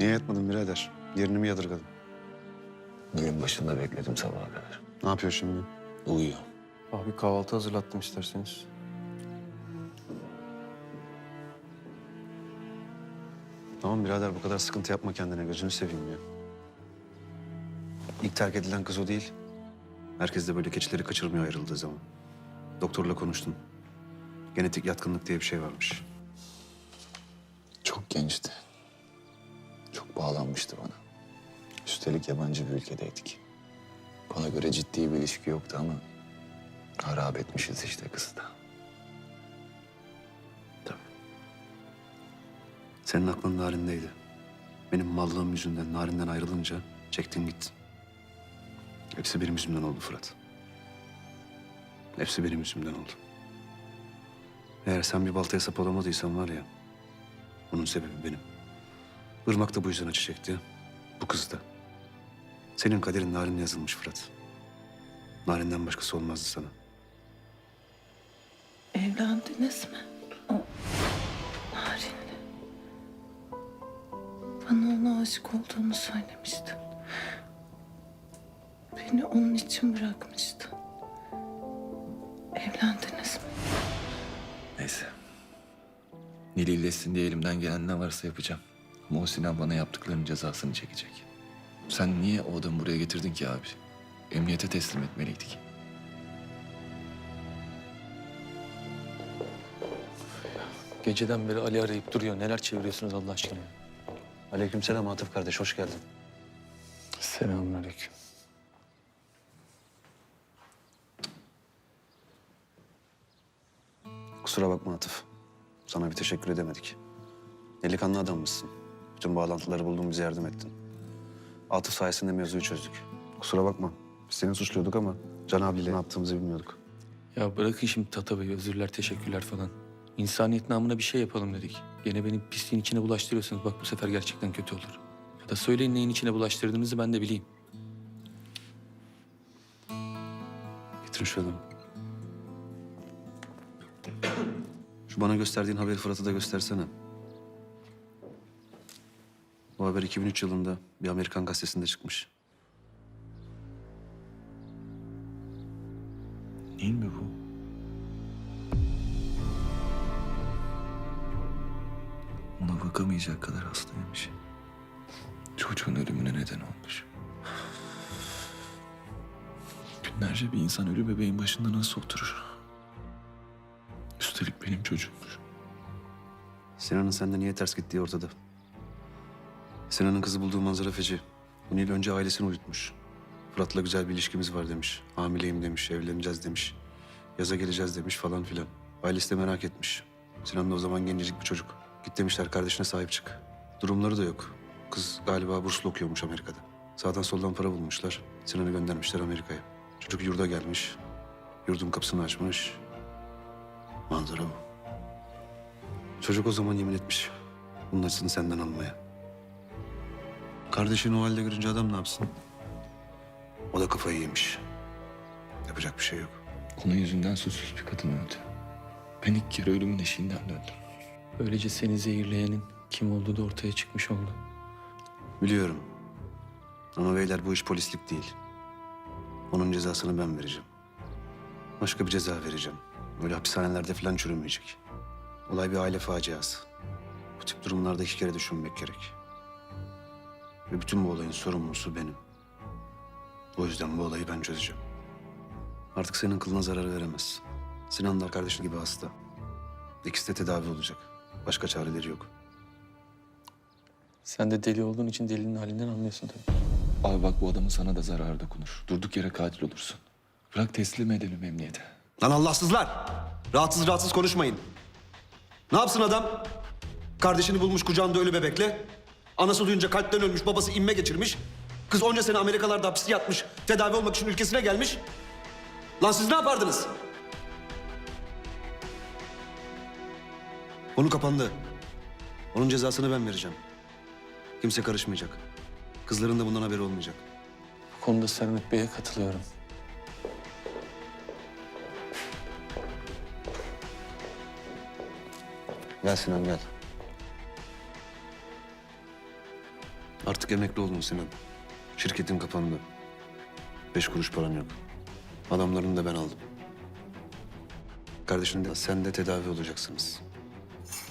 Niye yatmadın birader? Yerini mi yadırgadın? Bugün başında bekledim sabaha kadar. Ne yapıyor şimdi? Uyuyor. Abi kahvaltı hazırlattım isterseniz. Tamam birader bu kadar sıkıntı yapma kendine gözünü seveyim ya. İlk terk edilen kız o değil. Herkes de böyle keçileri kaçırmıyor ayrıldığı zaman. Doktorla konuştum. Genetik yatkınlık diye bir şey varmış. Çok gençti. Bağlanmıştı bana. Üstelik yabancı bir ülkedeydik. Bana göre ciddi bir ilişki yoktu ama... ...harap etmişiz işte kızı da. Tabii. Senin aklın narindeydi. Benim mallığım yüzünden narinden ayrılınca çektin gittin. Hepsi benim yüzümden oldu Fırat. Hepsi benim yüzümden oldu. Eğer sen bir baltaya sap olamadıysan var ya... ...bunun sebebi benim. Irmak da bu yüzden acı çekti. Bu kız da. Senin kaderin narinle yazılmış Fırat. Narinden başkası olmazdı sana. Evlendiniz mi? O Narin'le. Bana ona aşık olduğunu söylemiştin. Beni onun için bırakmıştın. Evlendiniz mi? Neyse. Nil iyileşsin diye elimden gelen ne varsa yapacağım. Sinan bana yaptıklarının cezasını çekecek. Sen niye o adamı buraya getirdin ki abi? Emniyete teslim etmeliydik. Geceden beri Ali arayıp duruyor. Neler çeviriyorsunuz Allah aşkına? Aleykümselam Atıf kardeş, hoş geldin. Selamünaleyküm. Kusura bakma Atıf. Sana bir teşekkür edemedik. Delikanlı adammışsın. Bütün bağlantıları buldun, bize yardım ettin. Atıf sayesinde mevzuyu çözdük. Kusura bakma. Biz seni suçluyorduk ama Can abiyle ne yaptığımızı bilmiyorduk. Ya bırakın şimdi Tata Bey, özürler, teşekkürler falan. İnsaniyet namına bir şey yapalım dedik. Gene beni pisliğin içine bulaştırıyorsunuz. Bak bu sefer gerçekten kötü olur. Ya da söyleyin neyin içine bulaştırdığınızı ben de bileyim. Getirin şu adamı. Şu bana gösterdiğin haberi Fırat'a da göstersene. Haber 2003 yılında bir Amerikan gazetesinde çıkmış. Değil mi bu? Ona bakamayacak kadar hastaymış. Çocuğun ölümüne neden olmuş. Günlerce bir insan ölü bebeğin başında nasıl oturur? Üstelik benim çocuğummuş. Sinan'ın sende niye ters gittiği ortada. Sinan'ın kızı bulduğu manzara feci. Bu Nil önce ailesini uyutmuş. Fırat'la güzel bir ilişkimiz var demiş. Hamileyim demiş, evleneceğiz demiş. Yaza geleceğiz demiş falan filan. Ailesi de merak etmiş. Sinan da o zaman gencecik bir çocuk. Git demişler kardeşine sahip çık. Durumları da yok. Kız galiba burslu okuyormuş Amerika'da. Sağdan soldan para bulmuşlar. Sinan'ı göndermişler Amerika'ya. Çocuk yurda gelmiş. Yurdun kapısını açmış. Manzara bu. Çocuk o zaman yemin etmiş. Bunun acısını senden almaya. Kardeşini o halde görünce adam ne yapsın? O da kafayı yemiş. Yapacak bir şey yok. Onun yüzünden suçsuz bir kadın öldü. Ben ilk kere ölümün eşiğinden döndüm. Böylece seni zehirleyenin kim olduğu da ortaya çıkmış oldu. Biliyorum. Ama beyler bu iş polislik değil. Onun cezasını ben vereceğim. Başka bir ceza vereceğim. Öyle hapishanelerde falan çürümeyecek. Olay bir aile faciası. Bu tip durumlarda iki kere düşünmek gerek. Ve bütün bu olayın sorumlusu benim. O yüzden bu olayı ben çözeceğim. Artık senin kılına zarar veremez. Sinan da kardeşin gibi hasta. İkisi de tedavi olacak. Başka çareleri yok. Sen de deli olduğun için delinin halinden anlıyorsun tabii. Abi bak bu adamın sana da zararı dokunur. Durduk yere katil olursun. Bırak teslim edelim emniyete. Lan Allahsızlar! Rahatsız rahatsız konuşmayın. Ne yapsın adam? Kardeşini bulmuş kucağında ölü bebekle. Anası duyunca kalpten ölmüş, babası inme geçirmiş. Kız onca sene Amerikalarda hapiste yatmış, tedavi olmak için ülkesine gelmiş. Lan siz ne yapardınız? Konu kapandı. Onun cezasını ben vereceğim. Kimse karışmayacak. Kızların da bundan haberi olmayacak. Bu konuda Sermet Bey'e katılıyorum. Gel Sinan gel. Artık emekli oldun Sinan. Şirketin kapandı. Beş kuruş paran yok. Adamlarını da ben aldım. Kardeşin de sen de tedavi olacaksınız.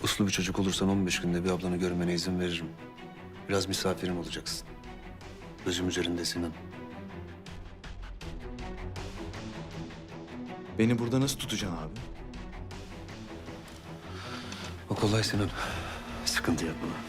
Uslu bir çocuk olursan 15 günde bir ablanı görmene izin veririm. Biraz misafirim olacaksın. Gözüm üzerinde Sinan. Beni burada nasıl tutacaksın abi? O kolay Sinan. Sıkıntı yapma.